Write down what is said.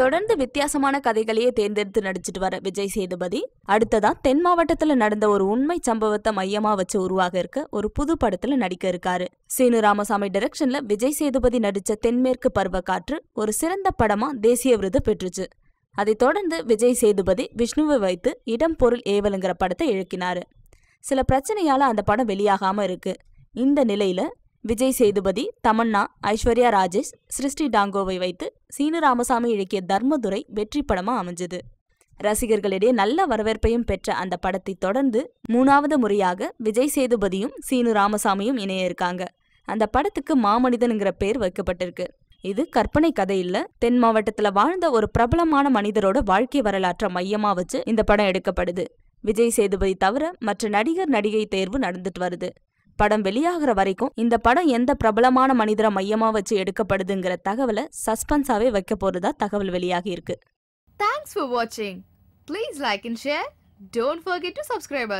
தொடர்ந்து வித்தியாசமான கதைகளையே தேர்ந்தெடுத்து நடிச்சிட்டு வர விஜய் சேதுபதி. அடுத்ததா தென் மாவட்டத்துல நடந்த ஒரு உண்மை சம்பவத்தை மையமா வச்சு உருவாக இருக்க ஒரு புது படத்துல நடிக்க இருக்காரு. சீனு ராமசாமி டைரக்ஷன்ல விஜய் சேதுபதி நடிச்ச தென்மேற்கு பருவக்காற்று ஒரு சிறந்த படமா தேசிய விருது பெற்றுச்சு. அதைத் தொடர்ந்து விஜய் சேதுபதி விஷ்ணுவை வைத்து இடம் பொருள் ஏவலுங்கிற படத்தை இழக்கினாரு சில பிரச்சனையால அந்த படம் வெளியாகாம இருக்கு. இந்த நிலையில விஜய் சேதுபதி தமன்னா ஐஸ்வர்யா ராஜேஷ் சிருஷ்டி டாங்கோவை வைத்து சீனு ராமசாமி இழக்கிய தர்மதுரை வெற்றி படமா அமைஞ்சது. ரசிகர்களிடையே நல்ல வரவேற்பையும் பெற்ற அந்த படத்தை தொடர்ந்து மூணாவது முறையாக விஜய் சேதுபதியும் சீனு ராமசாமியும் இணைய இருக்காங்க. அந்த படத்துக்கு மாமனிதனுங்கிற பேர் வைக்கப்பட்டிருக்கு. இது கற்பனை கதை இல்ல. தென் மாவட்டத்துல வாழ்ந்த ஒரு பிரபலமான மனிதரோட வாழ்க்கை வரலாற்றை மையமா வச்சு இந்த படம் எடுக்கப்படுது. விஜய் சேதுபதி தவிர மற்ற நடிகர் நடிகை தேர்வு நடந்துட்டு வருது. படம் வெளியாகிற வரைக்கும் இந்த படம் எந்த பிரபலமான மனிதரை மையமா வச்சு எடுக்கப்படுதுங்கிற தகவலை சஸ்பென்ஸாவே வைக்க போறதா தகவல் வெளியாகி இருக்கு. தேங்க்ஸ் ஃபார் வாட்சிங் please like and share don't forget to subscribe.